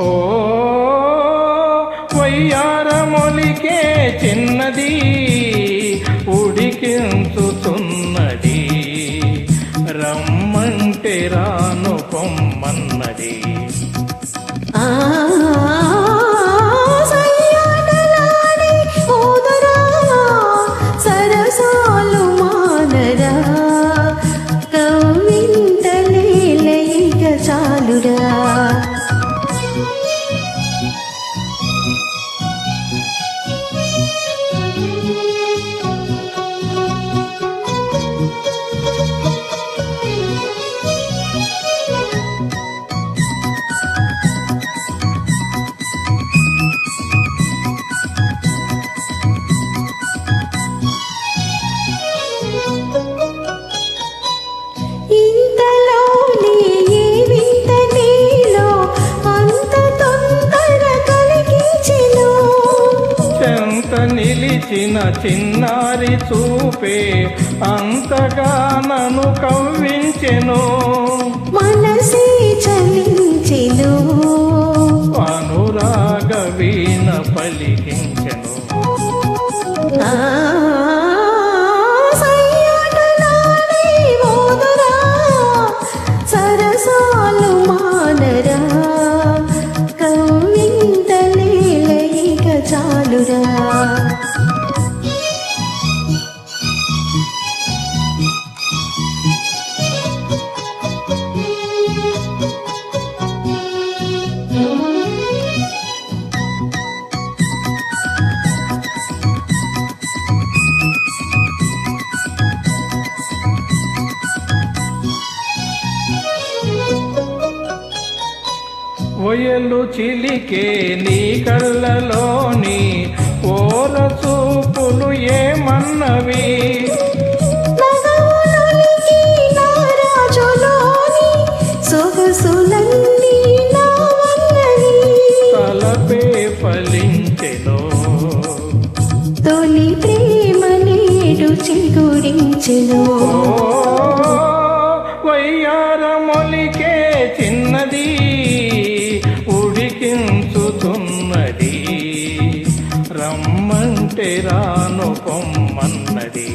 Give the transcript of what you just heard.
ఓ వయ్యారమొలికే చిన్నది ఉడికించుతున్నది. రమ్మంటే రా నిలిచిన చిన్నారి చూపే అంతగా నన్ను కవ్వించెను. మనసే చలించెను. అనురాగ వీణ పలికించెను. ఆ మానరా కవ్వింతలేలయిక చాలురా. ఒయలు చిలికే నీ కళ్ళలోని ఓర చూపులు ఏమన్నవి. తలపే ఫలించెను తొలి ప్రేమ నేడు చిగురించెను ఓ వయ్యారమొలికే చిన్నది రమ్మంటే రాను పొమ్మన్నది